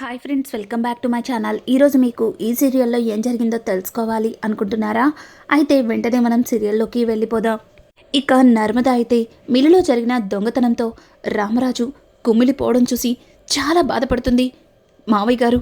Hi friends welcome back to my channel ఈరోజు మీకు ఈ సీరియల్లో ఏం జరిగిందో తెలుసుకోవాలి అనుకుంటున్నారా? అయితే వెంటనే మనం సీరియల్లోకి వెళ్ళిపోదాం. ఇక నర్మద అయితే మిల్లులో జరిగిన దొంగతనంతో రామరాజు కుమిలిపోవడం చూసి చాలా బాధపడుతుంది. మావయ్య గారు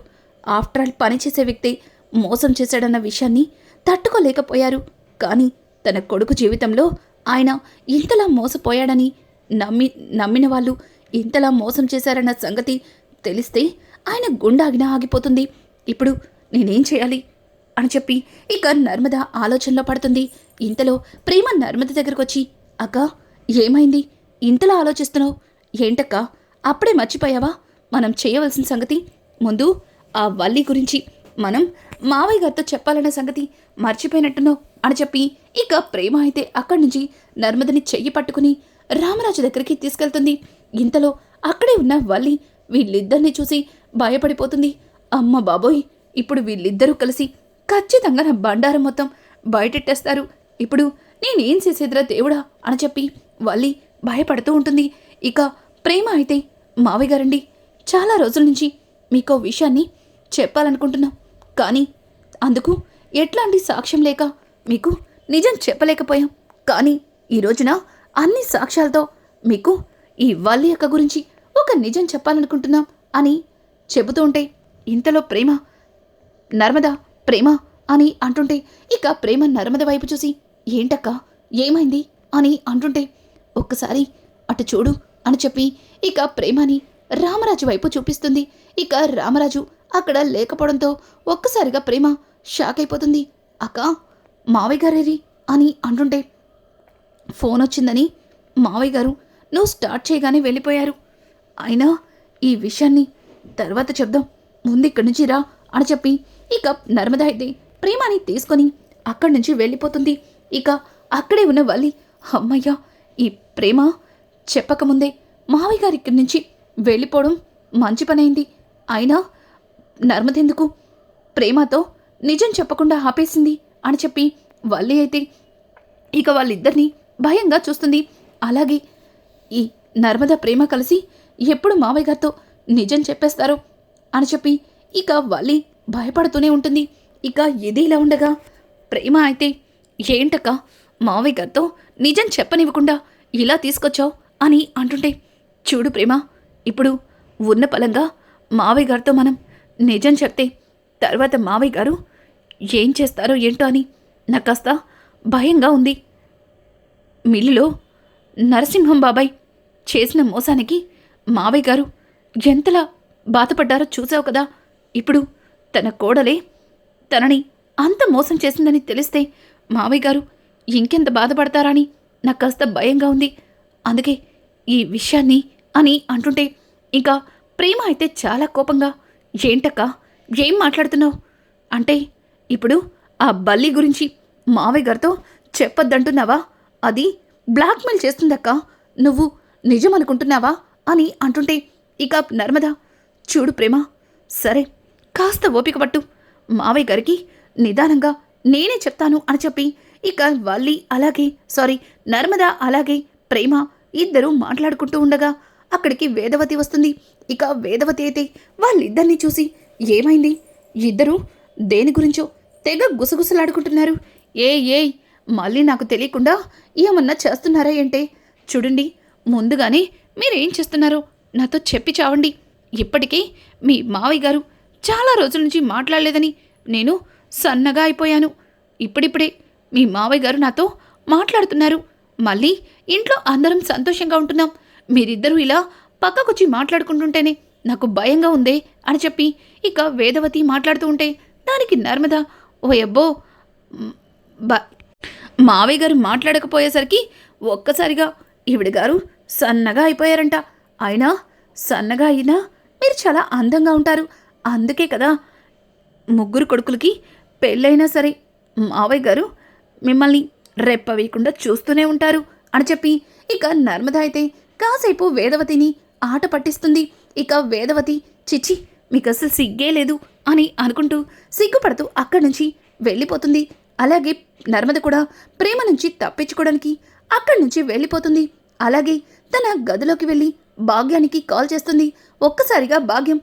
ఆఫ్టర్ ఆల్ పనిచేసే వ్యక్తి మోసం చేశాడన్న విషయాన్ని తట్టుకోలేకపోయారు. కానీ తన కొడుకు జీవితంలో ఆయన ఇంతలా మోసపోయాడని నమ్మి నమ్మిన వాళ్ళు ఇంతలా మోసం చేశారన్న సంగతి తెలిస్తే ఆయన గుండాగిన ఆగిపోతుంది. ఇప్పుడు నేనేం చేయాలి? అని చెప్పి ఇక నర్మద ఆలోచనలో పడుతుంది. ఇంతలో ప్రేమ నర్మద దగ్గరకు వచ్చి అక్క ఏమైంది? ఇంతలా ఆలోచిస్తున్నావు? ఏంటక్క? అప్పుడే మర్చిపోయావా? మనం చేయవలసిన సంగతి? ముందు ఆ వల్లి గురించి మనం మావయ్య గారితో చెప్పాలన్న సంగతి మర్చిపోయినట్టున్నావు? అని చెప్పి ఇక ప్రేమ అయితే అక్కడి నుంచి నర్మదని చెయ్యి పట్టుకుని రామరాజు దగ్గరికి తీసుకెళ్తుంది. ఇంతలో అక్కడే ఉన్న వల్లి వీళ్ళిద్దరిని చూసి భయపడిపోతుంది. అమ్మ బాబోయ్ ఇప్పుడు వీళ్ళిద్దరూ కలిసి ఖచ్చితంగా నా బండారం మొత్తం బయటెట్టేస్తారు. ఇప్పుడు నేనేం చేసేదిరా దేవుడా అని చెప్పి వల్లి భయపడుతూ ఉంటుంది. ఇక ప్రేమ అయితే మావయ్య గారండి చాలా రోజుల నుంచి మీకో విషయాన్ని చెప్పాలనుకుంటున్నాం. కానీ అందుకు ఎట్లాంటి సాక్ష్యం లేక మీకు నిజం చెప్పలేకపోయాం. కానీ ఈ రోజున అన్ని సాక్ష్యాలతో మీకు ఈ వల్లి యొక్క గురించి ఒక నిజం చెప్పాలనుకుంటున్నాం అని చెబుతూ ఉంటే ఇంతలో ప్రేమ నర్మద ప్రేమ అని అంటుంటే ఇక ప్రేమ నర్మద వైపు చూసి ఏంటక్క ఏమైంది? అని అంటుంటే ఒక్కసారి అటు చూడు అని చెప్పి ఇక ప్రేమని రామరాజు వైపు చూపిస్తుంది. ఇక రామరాజు అక్కడ లేకపోవడంతో ఒక్కసారిగా ప్రేమ షాక్ అయిపోతుంది. అక్క మావయ్య గారేరి అని అంటుంటే ఫోన్ వచ్చిందని మావయ్య గారు నువ్వు స్టార్ట్ చేయగానే వెళ్ళిపోయారు. అయినా ఈ విషయాన్ని తర్వాత చెప్దాం. ముందు ఇక్కడి నుంచి రా అని చెప్పి ఇక నర్మద అయితే ప్రేమని తీసుకొని అక్కడి నుంచి వెళ్ళిపోతుంది. ఇక అక్కడే ఉన్న వల్లి అమ్మయ్య ఈ ప్రేమ చెప్పకముందే మావయ్య గారి ఇక్కడి నుంచి వెళ్ళిపోవడం మంచి పనైంది. అయినా నర్మదెందుకు? ప్రేమతో నిజం చెప్పకుండా ఆపేసింది అని చెప్పి వల్లి అయితే ఇక వాళ్ళిద్దరినీ భయంగా చూస్తుంది. అలాగే ఈ నర్మద ప్రేమ కలిసి ఎప్పుడు మావయ్య గారితో నిజం చెప్పేస్తారు అని చెప్పి ఇక వల్లి భయపడుతూనే ఉంటుంది. ఇక ఇది ఇలా ఉండగా ప్రేమ అయితే ఏంటక్క మావయ్య గారితో నిజం చెప్పనివ్వకుండా ఇలా తీసుకొచ్చావు? అని అంటుంటే చూడు ప్రేమ ఇప్పుడు ఉన్న పలంగా మావయ్య గారితో మనం నిజం చెప్తే తర్వాత మావయ్య గారు ఏం చేస్తారో ఏంటో అని నాకు కాస్త భయంగా ఉంది. మిల్లులో నరసింహం బాబాయ్ చేసిన మోసానికి మావయ్య గారు ఎంతలా బాధపడ్డారో చూసావు కదా. ఇప్పుడు తన కోడలే తనని అంత మోసం చేసిందని తెలిస్తే మావయ్య గారు ఇంకెంత బాధపడతారని నాకు కాస్త భయంగా ఉంది. అందుకే ఈ విషయాన్ని అని అంటుంటే ఇంకా ప్రేమ అయితే చాలా కోపంగా ఏంటక్క ఏం మాట్లాడుతున్నావు? అంటే ఇప్పుడు ఆ బల్లి గురించి మావయ్య గారితో చెప్పొద్దంటున్నావా? అది బ్లాక్మెయిల్ చేస్తుందక్క. నువ్వు నిజం అనుకుంటున్నావా అని అంటుంటే ఇక నర్మద చూడు ప్రేమ. సరే కాస్త ఓపిక పట్టు. మావయ్య గారికి నిదానంగా నేనే చెప్తాను అని చెప్పి ఇక వల్లి అలాగే సారీ నర్మద అలాగే ప్రేమ ఇద్దరూ మాట్లాడుకుంటూ ఉండగా అక్కడికి వేదవతి వస్తుంది. ఇక వేదవతి అయితే వాళ్ళిద్దరినీ చూసి ఏమైంది? ఇద్దరూ దేని గురించో తెగ గుసగుసలాడుకుంటున్నారు. ఏ ఏ మళ్ళీ నాకు తెలియకుండా ఏమన్నా చేస్తున్నారా ఏంటే? చూడండి ముందుగానే మీరేం చేస్తున్నారో? నాతో చెప్పి చావండి. ఇప్పటికీ మీ మావయ్య గారు చాలా రోజుల నుంచి మాట్లాడలేదని నేను సన్నగా అయిపోయాను. ఇప్పుడిప్పుడే మీ మావయ్య గారు నాతో మాట్లాడుతున్నారు. మళ్ళీ ఇంట్లో అందరం సంతోషంగా ఉంటున్నాం. మీరిద్దరూ ఇలా పక్కకొచ్చి మాట్లాడుకుంటుంటేనే నాకు భయంగా ఉందే అని చెప్పి ఇక వేదవతి మాట్లాడుతూ ఉంటే దానికి నర్మద ఓ అబ్బో బ మావయ్య గారు మాట్లాడకపోయేసరికి ఒక్కసారిగా ఈవిడ గారు సన్నగా అయిపోయారంట. అయినా సన్నగా అయినా మీరు చాలా అందంగా ఉంటారు. అందుకే కదా ముగ్గురు కొడుకులకి పెళ్ళైనా సరే మావయ్య గారు మిమ్మల్ని రెప్ప వేయకుండా చూస్తూనే ఉంటారు అని చెప్పి ఇక నర్మద అయితే కాసేపు వేదవతిని ఆట పట్టిస్తుంది. ఇక వేదవతి చిచ్చి మీకు అసలు సిగ్గే లేదు అని అనుకుంటూ సిగ్గుపడుతూ అక్కడి నుంచి వెళ్ళిపోతుంది. అలాగే నర్మద కూడా ప్రేమ నుంచి తప్పించుకోవడానికి అక్కడి నుంచి వెళ్ళిపోతుంది. అలాగే తన గదిలోకి వెళ్ళి భాగ్యానికి కాల్ చేస్తుంది. ఒక్కసారిగా భాగ్యం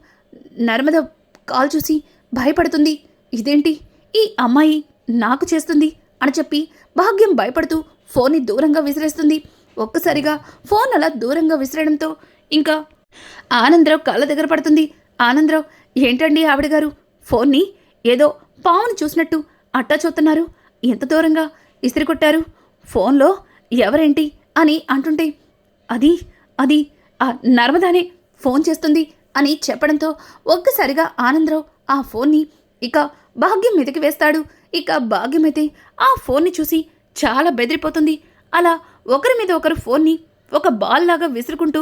నర్మద కాల్ చూసి భయపడుతుంది. ఇదేంటి? ఈ అమ్మాయి నాకు చేస్తుంది అని చెప్పి భాగ్యం భయపడుతూ ఫోన్ని దూరంగా విసిరేస్తుంది. ఒక్కసారిగా ఫోన్ అలా దూరంగా విసిరేయడంతో ఇంకా ఆనందరావు కాళ్ళ దగ్గర పడుతుంది. ఆనందరావు ఏంటండి ఆవిడ గారు? ఫోన్ని ఏదో పావును చూసినట్టు అట్టా చూస్తున్నారు. ఎంత దూరంగా ఇసిరి కొట్టారు? ఫోన్లో ఎవరేంటి? అని అంటుంటే అది అది ఆ నర్మదానే ఫోన్ చేస్తుంది అని చెప్పడంతో ఒక్కసారిగా ఆనందరావు ఆ ఫోన్ని ఇక భాగ్యం మీదకి వేస్తాడు. ఇక భాగ్యమైతే ఆ ఫోన్ని చూసి చాలా బెదిరిపోతుంది. అలా ఒకరి మీద ఒకరు ఫోన్ని ఒక బాల్ లాగా విసురుకుంటూ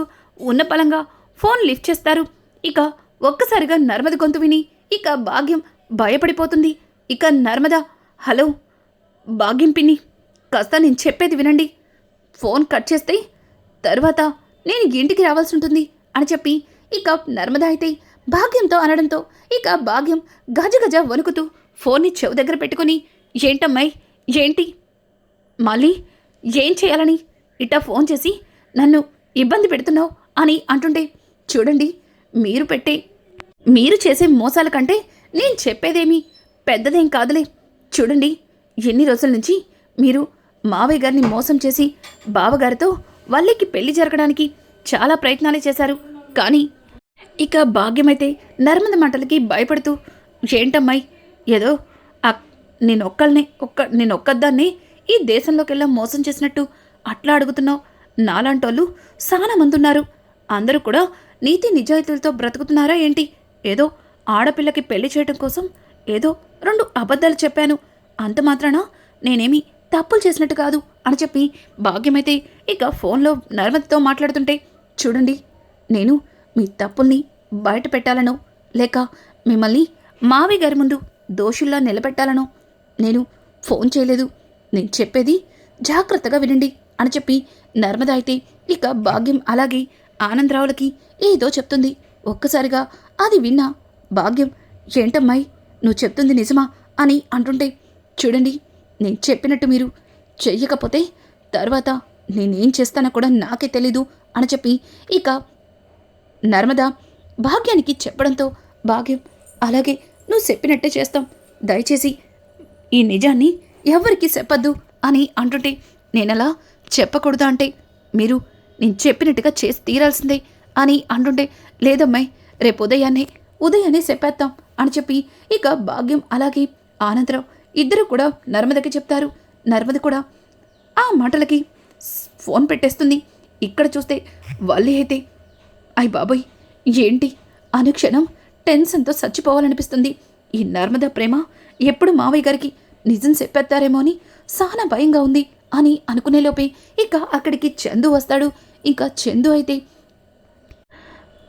ఉన్న పలంగా ఫోన్ లిఫ్ట్ చేస్తారు. ఇక ఒక్కసారిగా నర్మద గొంతు విని ఇక భాగ్యం భయపడిపోతుంది. ఇక నర్మద హలో భాగ్యం పిన్ని కాస్త నేను చెప్పేది వినండి. ఫోన్ కట్ చేస్తే తర్వాత నేను ఇంటికి రావాల్సి ఉంటుంది అని చెప్పి ఇక నర్మద అయితే భాగ్యంతో అనడంతో ఇక భాగ్యం గజ గజ వణుకుతూ ఫోన్ని చెవు దగ్గర పెట్టుకుని ఏంటమ్మాయి? ఏంటి? మళ్ళీ ఏం చేయాలని ఇట్టా ఫోన్ చేసి నన్ను ఇబ్బంది పెడుతున్నావు? అని అంటుంటే చూడండి మీరు పెట్టే మీరు చేసే మోసాల కంటే నేను చెప్పేదేమీ పెద్దదేం కాదులే. చూడండి ఎన్ని రోజుల నుంచి మీరు మావయ్య గారిని మోసం చేసి బావగారితో వల్లికి పెళ్ళి జరగడానికి చాలా ప్రయత్నాలే చేశారు. కానీ ఇక భాగ్యమైతే నర్మద మాటలకి భయపడుతూ ఏంటమ్మాయి? ఏదో అక్- నేనొక్కల్నే ఒక్క నేనొక్కదాన్ని ఈ దేశంలోకెల్లా మోసం చేసినట్టు అట్లా అడుగుతున్నావు? నాలాంటోళ్ళు చాలా మంది ఉన్నారు అందరూ కూడా నీతి నిజాయితీలతో బ్రతుకుతున్నారా ఏంటి? ఏదో ఆడపిల్లకి పెళ్ళి చేయటం కోసం ఏదో రెండు అబద్ధాలు చెప్పాను. అంత మాత్రాన? నేనేమి తప్పులు చేసినట్టు కాదు అని చెప్పి భాగ్యమైతే ఇక ఫోన్లో నర్మదతో మాట్లాడుతుంటే చూడండి నేను మీ తప్పుల్ని బయట పెట్టాలనో లేక మిమ్మల్ని మావి గారి ముందు దోషుల్లా నిలబెట్టాలనో నేను ఫోన్ చేయలేదు. నేను చెప్పేది జాగ్రత్తగా వినండి అని చెప్పి నర్మద అయితే ఇక భాగ్యం అలాగే ఆనందరావులకి ఏదో చెప్తుంది. ఒక్కసారిగా అది విన్నా భాగ్యం ఏంటమ్మాయి నువ్వు చెప్తుంది నిజమా? అని అంటుంటే చూడండి నేను చెప్పినట్టు మీరు చెయ్యకపోతే తర్వాత నేనేం చేస్తానో కూడా నాకే తెలీదు అని చెప్పి ఇక నర్మద భాగ్యానికి చెప్పడంతో భాగ్యం అలాగే నువ్వు చెప్పినట్టే చేస్తాం. దయచేసి ఈ నిజాన్ని ఎవరికి చెప్పద్దు అని అంటుంటే నేనలా చెప్పకూడదు అంటే మీరు నేను చెప్పినట్టుగా చేసి తీరాల్సిందే అని అంటుంటే లేదమ్మాయి రేపు ఉదయాన్నే ఉదయాన్నే చెప్పేద్దాం అని చెప్పి ఇక భాగ్యం అలాగే ఆనందరావు ఇద్దరు కూడా నర్మదకి చెప్తారు. నర్మద కూడా ఆ మాటలకి ఫోన్ పెట్టేస్తుంది. ఇక్కడ చూస్తే వాళ్ళే అయితే అయ్ బాబోయ్ ఏంటి? అనుక్షణం టెన్షన్తో చచ్చిపోవాలనిపిస్తుంది. ఈ నర్మద ప్రేమ ఎప్పుడు మావయ్య గారికి నిజం చెప్పేస్తారేమో అని చాలా భయంగా ఉంది అని అనుకునేలోపే ఇక అక్కడికి చందు వస్తాడు. ఇంకా చందు అయితే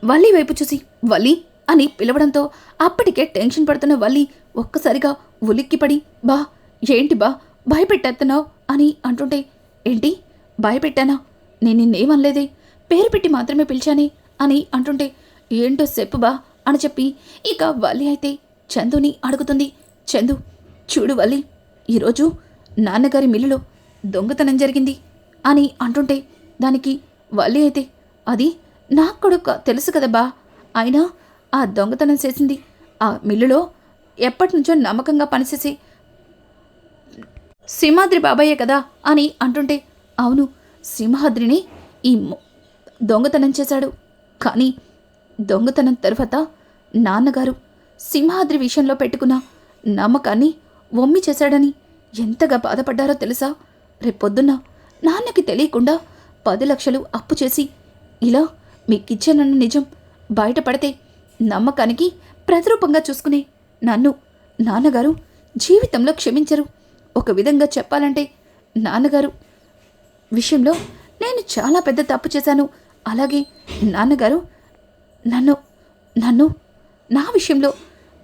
వల్లి వైపు చూసి వల్లి అని పిలవడంతో అప్పటికే టెన్షన్ పడుతున్న వల్లి ఒక్కసారిగా ఉలిక్కిపడి బా ఏంటి బా? భయపెట్టేస్తున్నావు అని అంటుంటే ఏంటి? భయపెట్టానా? నేను నిన్నేమనలేదే? పేరు పెట్టి మాత్రమే పిలిచానే? అని అంటుంటే ఏంటో చెప్పు బా అని చెప్పి ఇక వల్లి అయితే చందుని అడుగుతుంది చందు చూడు వల్లి ఈరోజు నాన్నగారి మిల్లులో దొంగతనం జరిగింది అని అంటుంటే దానికి వల్లి అయితే అది నాకు కూడా తెలుసు కదా బా అయినా ఆ దొంగతనం చేసింది ఆ మిల్లులో ఎప్పటి నుంచో నమ్మకంగా పనిచేసి సింహాద్రి బాబాయే కదా అని అంటుంటే అవును సింహాద్రిని ఈ దొంగతనం చేశాడు. కానీ దొంగతనం తర్వాత నాన్నగారు సింహాద్రి విషయంలో పెట్టుకున్న నమ్మకాన్ని వమ్మి చేశాడని ఎంతగా బాధపడ్డారో తెలుసా? రేపొద్దున్న నాన్నకి తెలియకుండా పది లక్షలు అప్పు చేసి ఇలా మీకిచ్చానన్న నిజం బయటపడితే నమ్మకానికి ప్రతిరూపంగా చూసుకునే నన్ను నాన్నగారు జీవితంలో క్షమించరు. ఒక విధంగా చెప్పాలంటే నాన్నగారు విషయంలో నేను చాలా పెద్ద తప్పు చేశాను. అలాగే నాన్నగారు నన్ను నన్ను నా విషయంలో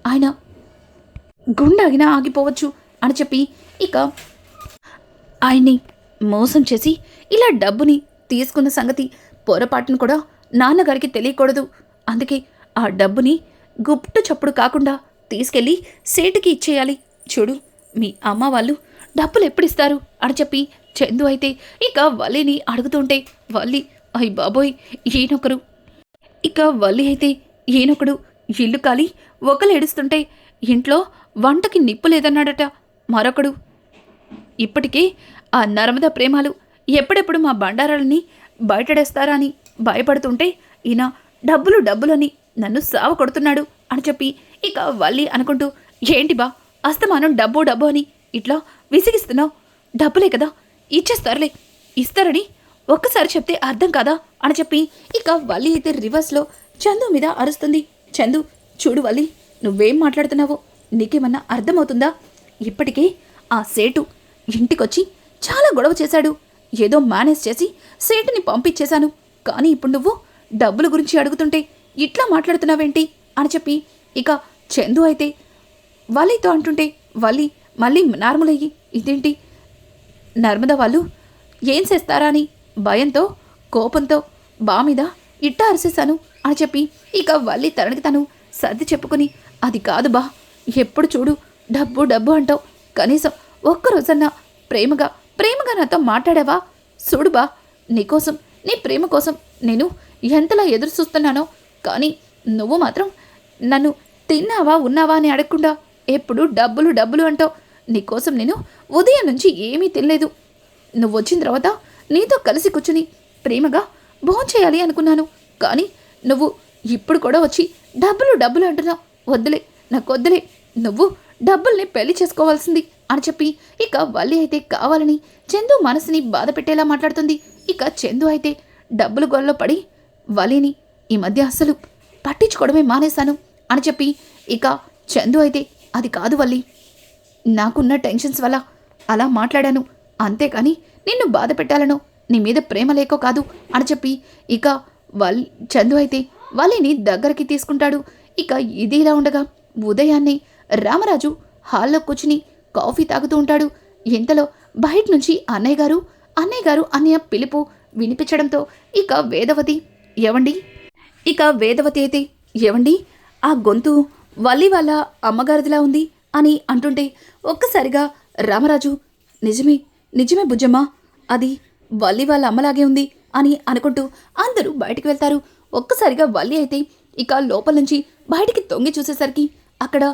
ఆయన గుండాగినా ఆగిపోవచ్చు అని చెప్పి ఇక ఆయన్ని మోసం చేసి ఇలా డబ్బుని తీసుకున్న సంగతి పొరపాటును కూడా నాన్నగారికి తెలియకూడదు. అందుకే ఆ డబ్బుని గుప్టు చప్పుడు కాకుండా తీసుకెళ్ళి సేటుకి ఇచ్చేయాలి. చూడు మీ అమ్మ వాళ్ళు డబ్బులు ఎప్పుడు ఇస్తారు అని చెప్పి చందు అయితే ఇక వల్లిని అడుగుతుంటే వల్లి అయ్ బాబోయ్ ఈయనొకరు. ఇక వల్లి అయితే ఈయనొకడు ఇల్లు కాలి ఒకరు ఏడుస్తుంటే ఇంట్లో వంటకి నిప్పు లేదన్నాడట మరొకడు. ఇప్పటికే ఆ నర్మద ప్రేమాలు ఎప్పుడెప్పుడు మా బండారాలని బయటడేస్తారా అని భయపడుతుంటే ఈయన డబ్బులు డబ్బులని నన్ను సావ కొడుతున్నాడు. అని చెప్పి ఇక వల్లి అనుకుంటూ ఏంటి బా అస్తమానం డబ్బు డబ్బు అని ఇట్లా విసిగిస్తున్నావు? డబ్బులే కదా ఇచ్చేస్తారులే ఇస్తారని ఒక్కసారి చెప్తే అర్థం కాదా? అని చెప్పి ఇక వల్లి అయితే రివర్స్లో చందు మీద అరుస్తుంది. చందు చూడు వల్లి నువ్వేం మాట్లాడుతున్నావో? నీకేమన్నా అర్థమవుతుందా? ఇప్పటికే ఆ సేటు ఇంటికొచ్చి చాలా గొడవ చేశాడు. ఏదో మేనేజ్ చేసి సేటుని పంపించేశాను. కానీ ఇప్పుడు నువ్వు డబ్బుల గురించి అడుగుతుంటే ఇట్లా మాట్లాడుతున్నావేంటి? అని చెప్పి ఇక చందు అయితే వలితో అంటుంటే వలి మళ్ళీ నార్మల్ అయ్యి ఇదేంటి? నర్మద వాళ్ళు ఏం చేస్తారా అని భయంతో కోపంతో బా మీద ఇట్ట అరిసేశాను అని చెప్పి ఇక వల్లి తనకి తను సర్ది చెప్పుకుని అది కాదు బా ఎప్పుడు చూడు డబ్బు డబ్బు అంటావు. కనీసం ఒక్కరోజన్నా ప్రేమగా ప్రేమగా నాతో మాట్లాడావా? చూడు బా నీకోసం నీ ప్రేమ కోసం నేను ఎంతలా ఎదురు చూస్తున్నానో కానీ నువ్వు మాత్రం నన్ను తిన్నావా ఉన్నావా అని అడగకుండా ఎప్పుడు డబ్బులు డబ్బులు అంటావు. నీకోసం నేను ఉదయం నుంచి ఏమీ తినలేదు. నువ్వు వచ్చిన తర్వాత నీతో కలిసి కూర్చుని ప్రేమగా భోంచేయాలి అనుకున్నాను. కానీ నువ్వు ఇప్పుడు కూడా వచ్చి డబ్బులు డబ్బులు అంటున్నావు. వద్దులే నాకు వద్దులే. నువ్వు డబ్బుల్ని పెళ్ళి చేసుకోవాల్సింది అని చెప్పి ఇక వల్లి అయితే కావాలని చందు మనసుని బాధ పెట్టేలా మాట్లాడుతుంది. ఇక చందు అయితే డబ్బులు గొల్లో పడి వలిని ఈ మధ్య అసలు పట్టించుకోవడమే మానేశాను. అని చెప్పి ఇక చందు అయితే అది కాదు వల్లి. నాకున్న టెన్షన్స్ వల్ల అలా మాట్లాడాను. అంతేకాని నిన్ను బాధ పెట్టాలను. నీ మీద ప్రేమ లేకో కాదు అని చెప్పి ఇక వల్ చందు అయితే వల్లిని దగ్గరికి తీసుకుంటాడు. ఇక ఇది ఇలా ఉండగా ఉదయాన్నే రామరాజు హాల్లో కూర్చుని కాఫీ తాగుతూ ఉంటాడు. ఇంతలో బయట నుంచి అన్నయ్య గారు అన్నయ్య గారు అన్నయ్య పిలుపు వినిపించడంతో ఇక వేదవతి ఏవండి? ఇక వేదవతి అయితే ఏవండి? ఆ గొంతు వల్లి వాళ్ళ అమ్మగారిదిలా ఉంది అని అంటుంటే ఒక్కసారిగా రామరాజు నిజమే నిజమే బుజ్జమ్మ అది వల్లి వాళ్ళ అమ్మలాగే ఉంది అని అనుకుంటూ అందరూ బయటికి వెళ్తారు. ఒక్కసారిగా వల్లి అయితే ఇక లోపల నుంచి బయటికి తొంగి చూసేసరికి అక్కడ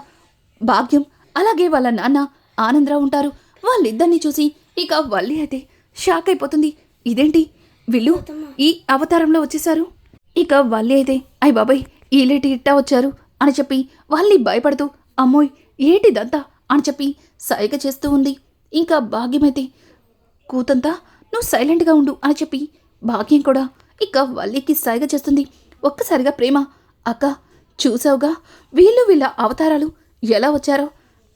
భాగ్యం అలాగే వాళ్ళ నాన్న ఆనందరావు ఉంటారు. వాళ్ళిద్దరిని చూసి ఇక వల్లి అయితే షాక్ అయిపోతుంది. ఇదేంటి? వీళ్ళు ఈ అవతారంలో వచ్చేసారు ఇక వల్లి అయితే అయ్ బాబాయ్ ఈలేటి ఇట్టా వచ్చారు? అని చెప్పి వాళ్ళని భయపడుతూ అమ్మోయ్ ఏటిదంతా? అని చెప్పి సైగ చేస్తూ ఉంది. ఇంకా భాగ్యమైతే కూతంతా నువ్వు సైలెంట్గా ఉండు అని చెప్పి భాగ్యం కూడా ఇక వల్లికి సైగ చేస్తుంది. ఒక్కసారిగా ప్రేమ అక్క చూసావుగా వీళ్ళు వీళ్ళ అవతారాలు ఎలా వచ్చారో?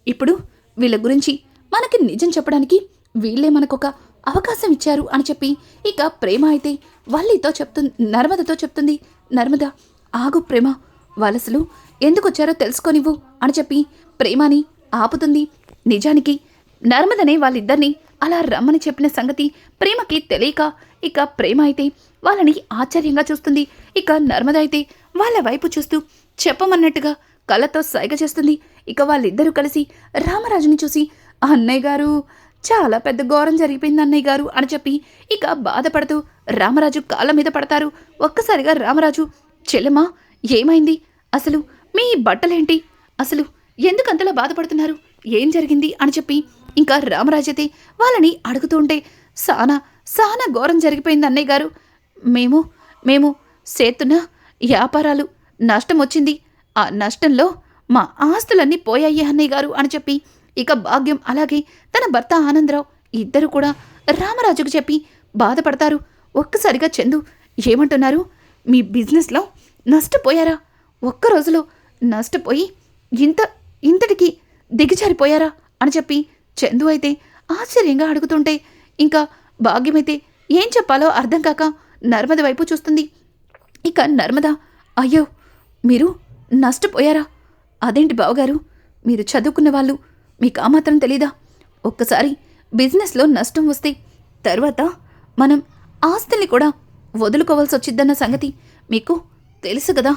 ఇప్పుడు వీళ్ళ గురించి మనకి నిజం చెప్పడానికి వీళ్ళే మనకొక అవకాశం ఇచ్చారు అని చెప్పి ఇక ప్రేమ అయితే వల్లితో చెప్తుంది నర్మదతో చెప్తుంది. నర్మద ఆగు ప్రేమ వలసలు ఎందుకు వచ్చారో తెలుసుకోనివ్వు అని చెప్పి ప్రేమని ఆపుతుంది. నిజానికి నర్మదనే వాళ్ళిద్దరిని అలా రమ్మని చెప్పిన సంగతి ప్రేమకి తెలియక ఇక ప్రేమ అయితే వాళ్ళని ఆశ్చర్యంగా చూస్తుంది. ఇక నర్మద అయితే వాళ్ళ వైపు చూస్తూ చెప్పమన్నట్టుగా కళ్ళతో సైగ చేస్తుంది. ఇక వాళ్ళిద్దరూ కలిసి రామరాజుని చూసి అన్నయ్య గారు చాలా పెద్ద ఘోరం జరిగిపోయింది అన్నయ్య గారు అని చెప్పి ఇక బాధపడుతూ రామరాజు కాళ్ళ మీద పడతారు. ఒక్కసారిగా రామరాజు చెల్లెమ్మా ఏమైంది? అసలు మీ బట్టలేంటి? అసలు ఎందుకంతలా బాధపడుతున్నారు? ఏం జరిగింది అని చెప్పి ఇంకా రామరాజైతే వాళ్ళని అడుగుతుంటే సానా సానా ఘోరం జరిగిపోయింది అన్నయ్య గారు. మేము మేము సేతున వ్యాపారాలు నష్టం వచ్చింది. ఆ నష్టంలో మా ఆస్తులన్నీ పోయాయి అన్నయ్య గారు అని చెప్పి ఇక భాగ్యం అలాగే తన భర్త ఆనందరావు ఇద్దరు కూడా రామరాజుకు చెప్పి బాధపడతారు. ఒక్కసారిగా చందు ఏమంటున్నారు? మీ బిజినెస్లో నష్టపోయారా? ఒక్క రోజులో నష్టపోయి ఇంత ఇంతటికి దిగజారిపోయారా? అని చెప్పి చందు అయితే ఆశ్చర్యంగా అడుగుతుంటే ఇంకా భాగ్యమైతే ఏం చెప్పాలో అర్థం కాక నర్మద వైపు చూస్తుంది. ఇక నర్మద అయ్యో మీరు నష్టపోయారా? అదేంటి బావగారు? మీరు చదువుకున్న వాళ్ళు మీకు ఆ మాత్రం తెలీదా? ఒక్కసారి బిజినెస్లో నష్టం వస్తే తర్వాత మనం ఆస్తుల్ని కూడా వదులుకోవాల్సి వచ్చిద్దన్న సంగతి మీకు తెలుసు కదా.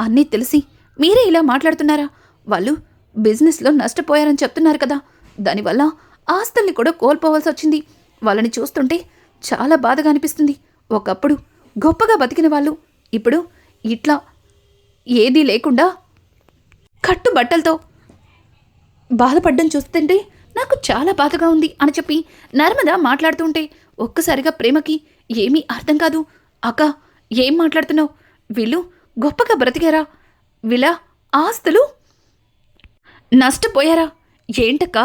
అన్నీ తెలిసి మీరే ఇలా మాట్లాడుతున్నారా? వాళ్ళు బిజినెస్లో నష్టపోయారని చెప్తున్నారు కదా. దానివల్ల ఆస్తుల్ని కూడా కోల్పోవాల్సి వచ్చింది. వాళ్ళని చూస్తుంటే చాలా బాధగా అనిపిస్తుంది. ఒకప్పుడు గొప్పగా బతికిన వాళ్ళు ఇప్పుడు ఇట్లా ఏదీ లేకుండా కట్టు బట్టలతో బాధపడ్డం చూస్తుంటే నాకు చాలా బాధగా ఉంది అని చెప్పి నర్మద మాట్లాడుతుంటే ఒక్కసారిగా ప్రేమకి ఏమీ అర్థం కాదు. అక్క ఏం మాట్లాడుతున్నావు? వీళ్ళు గొప్పగా బ్రతికారా? వీళ్ళ ఆస్తులు? నష్టపోయారా? ఏంటక్క?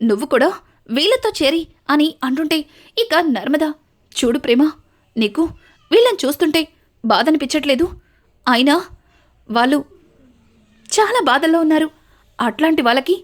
నువ్వు కూడా వీళ్ళతో చేరి అని అంటుంటే ఇక నర్మద చూడు ప్రేమ నీకు వీళ్ళని చూస్తుంటే బాధ అనిపించట్లేదు అయినా వాళ్ళు చాలా బాధల్లో ఉన్నారు. అట్లాంటి వాళ్ళకి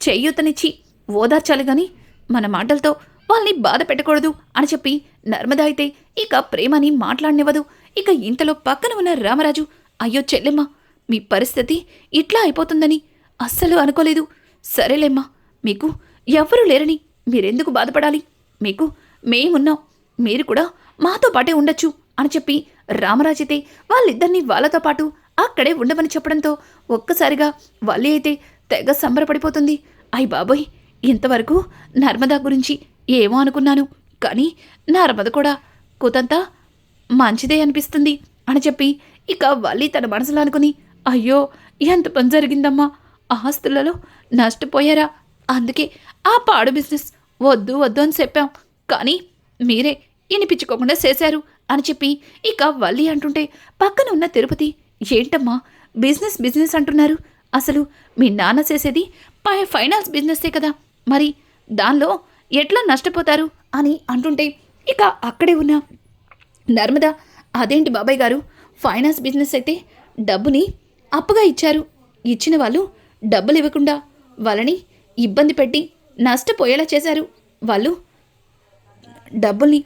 చెయ్యూతనిచ్చి ఓదార్చాలి గాని మన మాటలతో వాళ్ళని బాధ పెట్టకూడదు అని చెప్పి నర్మద అయితే ఇక ప్రేమని మాట్లాడనివ్వదు. ఇక ఇంతలో పక్కన ఉన్న రామరాజు అయ్యో చెల్లెమ్మ మీ పరిస్థితి ఇట్లా అయిపోతుందని అస్సలు అనుకోలేదు. సరేలేమ్మా మీకు ఎవ్వరూ లేరని మీరెందుకు బాధపడాలి? మీకు మేమున్నాం మీరు కూడా మాతో పాటే ఉండొచ్చు అని చెప్పి రామరాజైతే వాళ్ళిద్దరినీ వాళ్ళతో పాటు అక్కడే ఉండమని చెప్పడంతో ఒక్కసారిగా వాళ్ళే అయితే తెగ సంబరపడిపోతుంది. అయ్ బాబోయ్ ఇంతవరకు నర్మదా గురించి ఏమో అనుకున్నాను కానీ నర్మద కూడా కూతంతా మంచిదే అనిపిస్తుంది అని చెప్పి ఇక వల్లి తన మనసులో అనుకుని అయ్యో ఎంత పని జరిగిందమ్మా? ఆస్తులలో నష్టపోయారా? అందుకే ఆ పాడు బిజినెస్ వద్దు వద్దు అని చెప్పాం. కానీ మీరే వినిపించుకోకుండా చేశారు అని చెప్పి ఇక వల్లి అంటుంటే పక్కన ఉన్న తిరుపతి ఏంటమ్మా బిజినెస్ బిజినెస్ అంటున్నారు. అసలు మీ నాన్న చేసేది పై ఫైనాన్స్ బిజినెస్సే కదా. మరి దానిలో ఎట్లా నష్టపోతారు? అని అంటుంటే ఇక అక్కడే ఉన్న నర్మద అదేంటి బాబాయ్ గారు? ఫైనాన్స్ బిజినెస్ అయితే డబ్బుని అప్పుగా ఇచ్చారు. ఇచ్చిన వాళ్ళు డబ్బులు ఇవ్వకుండా వాళ్ళని ఇబ్బంది పెట్టి నష్టపోయేలా చేశారు. వాళ్ళు డబ్బుల్ని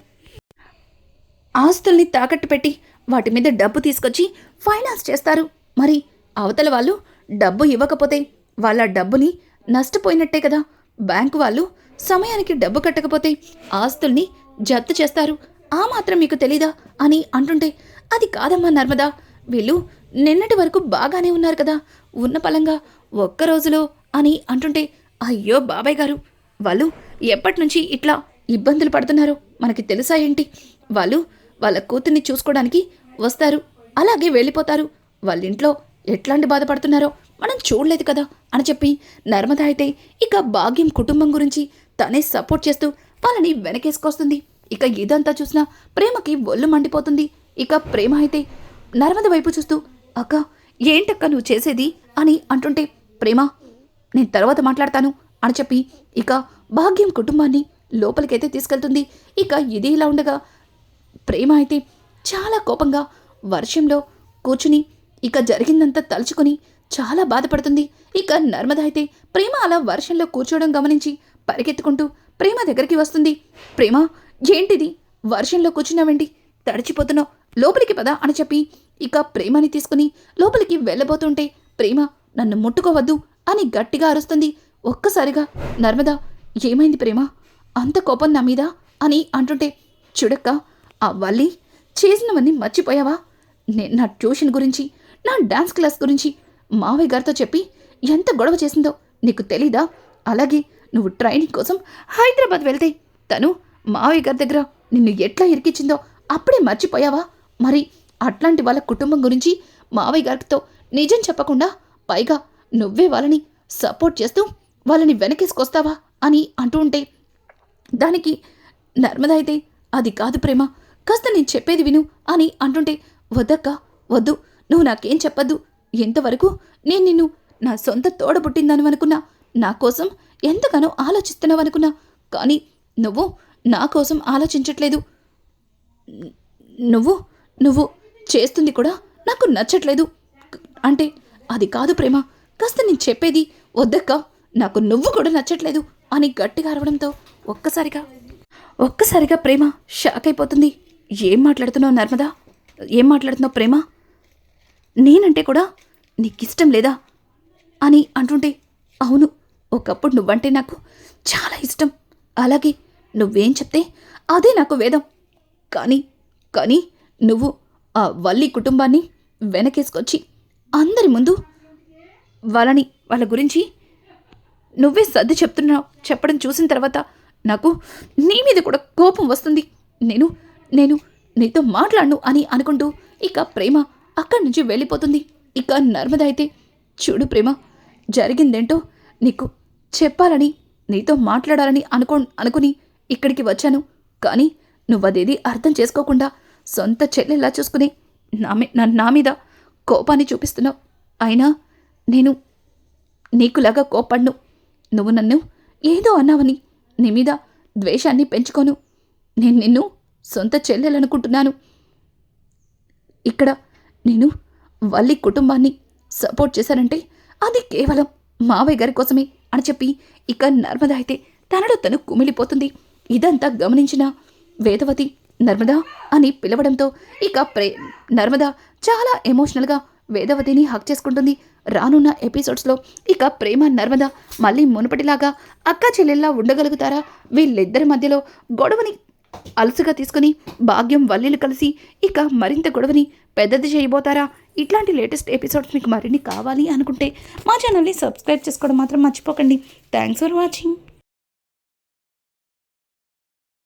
ఆస్తుల్ని తాకట్టు పెట్టి వాటి మీద డబ్బు తీసుకొచ్చి ఫైనాన్స్ చేస్తారు. మరి అవతల వాళ్ళు డబ్బు ఇవ్వకపోతే వాళ్ళ డబ్బుని నష్టపోయినట్టే కదా. బ్యాంకు వాళ్ళు సమయానికి డబ్బు కట్టకపోతే ఆస్తుల్ని జప్తు చేస్తారు. ఆ మాత్రం మీకు తెలీదా? అని అంటుంటే అది కాదమ్మా నర్మదా. వీళ్ళు నిన్నటి వరకు బాగానే ఉన్నారు కదా. ఉన్న పలంగా ఒక్క రోజులో అని అంటుంటే అయ్యో బాబాయ్ గారు వాళ్ళు ఎప్పటి నుంచి ఇట్లా ఇబ్బందులు పడుతున్నారో మనకి తెలుసా ఏంటి? వాళ్ళు వాళ్ళ కూతుర్ని చూసుకోవడానికి వస్తారు అలాగే వెళ్ళిపోతారు. వాళ్ళ ఇంట్లో ఎట్లాంటి బాధపడుతున్నారో మనం చూడలేదు కదా అని చెప్పి నర్మద అయితే ఇక భాగ్యం కుటుంబం గురించి తనే సపోర్ట్ చేస్తూ వాళ్ళని వెనకేసుకొస్తుంది. ఇక ఇదంతా చూసినా ప్రేమకి ఒళ్ళు మండిపోతుంది. ఇక ప్రేమ అయితే నర్మద వైపు చూస్తూ అక్క ఏంటక్క నువ్వు చేసేది? అని అంటుంటే ప్రేమ నేను తర్వాత మాట్లాడతాను అని చెప్పి ఇక భాగ్యం కుటుంబాన్ని లోపలికైతే తీసుకెళ్తుంది. ఇక ఇది ఇలా ఉండగా ప్రేమ అయితే చాలా కోపంగా వర్షంలో కూర్చుని ఇక జరిగిందంతా తలుచుకొని చాలా బాధపడుతుంది. ఇక నర్మద అయితే ప్రేమ అలా వర్షంలో కూర్చోవడం గమనించి పరిగెత్తుకుంటూ ప్రేమ దగ్గరికి వస్తుంది. ప్రేమ ఏంటిది? వర్షంలో కూర్చున్నావండి తడిచిపోతున్నావు. లోపలికి పద అని చెప్పి ఇక ప్రేమని తీసుకుని లోపలికి వెళ్ళబోతుంటే ప్రేమ నన్ను ముట్టుకోవద్దు అని గట్టిగా అరుస్తుంది. ఒక్కసారిగా నర్మద ఏమైంది ప్రేమ? అంత కోపం నా మీద? అని అంటుంటే చూడక్క ఆ వల్లి చేసినవన్నీ మర్చిపోయావా? నేను నా ట్యూషన్ గురించి నా డాన్స్ క్లాస్ గురించి మావయ్య గారితో చెప్పి ఎంత గొడవ చేసిందో నీకు తెలీదా? అలాగే నువ్వు ట్రైనింగ్ కోసం హైదరాబాద్ వెళ్తే తను మావయ్య గారి దగ్గర నిన్ను ఎట్లా ఇరికిచ్చిందో అప్పుడే మర్చిపోయావా? మరి అట్లాంటి వాళ్ళ కుటుంబం గురించి మావయ్య గారితో నిజం చెప్పకుండా పైగా నువ్వే వాళ్ళని సపోర్ట్ చేస్తూ వాళ్ళని వెనకేసుకొస్తావా అని అంటూ ఉంటే దానికి నర్మద అయితే అది కాదు ప్రేమ కాస్త నేను చెప్పేది విను అని అంటుంటే వద్దక్క వద్దు నువ్వు నాకేం చెప్పద్దు. ఎంతవరకు నేను నిన్ను నా సొంత తోడ పుట్టిందని అనుకున్నా నా కోసం ఎంతగానో ఆలోచిస్తున్నావు అనుకున్నా కానీ నువ్వు నా కోసం ఆలోచించట్లేదు. నువ్వు నువ్వు చేస్తుంది కూడా నాకు నచ్చట్లేదు. అంటే అది కాదు ప్రేమ. కాస్త నేను చెప్పేది వద్దక్క. నాకు నువ్వు కూడా నచ్చట్లేదు అని గట్టిగా అరవడంతో ఒక్కసారిగా ఒక్కసారిగా ప్రేమ షాక్ అయిపోతుంది. ఏం మాట్లాడుతున్నావు నర్మదా? ఏం మాట్లాడుతున్నావు ప్రేమ? నేనంటే కూడా నీకిష్టం లేదా? అని అంటుంటే అవును ఒకప్పుడు నువ్వంటే నాకు చాలా ఇష్టం. అలాగే నువ్వేం చెప్తే అదే నాకు వేదం. కానీ కానీ నువ్వు ఆ వల్లి కుటుంబాన్ని వెనకేసుకొచ్చి అందరి ముందు వాళ్ళని వాళ్ళ గురించి నువ్వే సర్ది చెప్తున్నావు చెప్పడం చూసిన తర్వాత నాకు నీ మీద కూడా కోపం వస్తుంది. నేను నేను నీతో మాట్లాడను అని అనుకుంటూ ఇక ప్రేమ అక్కడి నుంచి వెళ్ళిపోతుంది. ఇక నర్మద అయితే చూడు ప్రేమ జరిగిందేంటో నీకు చెప్పాలని నీతో మాట్లాడాలని అనుకో అనుకుని ఇక్కడికి వచ్చాను. కానీ నువ్వదేది అర్థం చేసుకోకుండా సొంత చెల్లెలా చూసుకుని నా నా- నా మీద కోపాన్ని చూపిస్తున్నావు. అయినా నేను నీకులాగా కోపడ్ను నువ్వు నన్ను ఏదో అన్నావని నీ మీద ద్వేషాన్ని పెంచుకోను. నేను నిన్ను సొంత చెల్లెలనుకుంటున్నాను. ఇక్కడ నేను వల్లి కుటుంబాన్ని సపోర్ట్ చేశానంటే అది కేవలం మావయ్య గారి కోసమే అని చెప్పి ఇక నర్మద అయితే తనలో తను కుమిలిపోతుంది. ఇదంతా గమనించిన వేదవతి నర్మదా అని పిలవడంతో ఇక ప్రే నర్మదా చాలా ఎమోషనల్గా వేదవతిని హక్ చేసుకుంటుంది. రానున్న ఎపిసోడ్స్లో ఇక ప్రేమ నర్మద మళ్ళీ మునుపటిలాగా అక్క చెల్లెల్లా ఉండగలుగుతారా? వీళ్ళిద్దరి మధ్యలో గొడవని అలసుగా తీసుకుని భాగ్యం వల్లీలు కలిసి ఇక మరింత గొడవని పెద్దది చేయబోతారా? ఇట్లాంటి లేటెస్ట్ ఎపిసోడ్స్ మీకు మరిన్ని కావాలి అనుకుంటే మా ఛానల్ని సబ్స్క్రైబ్ చేసుకోవడం మాత్రం మర్చిపోకండి. Thanks for watching.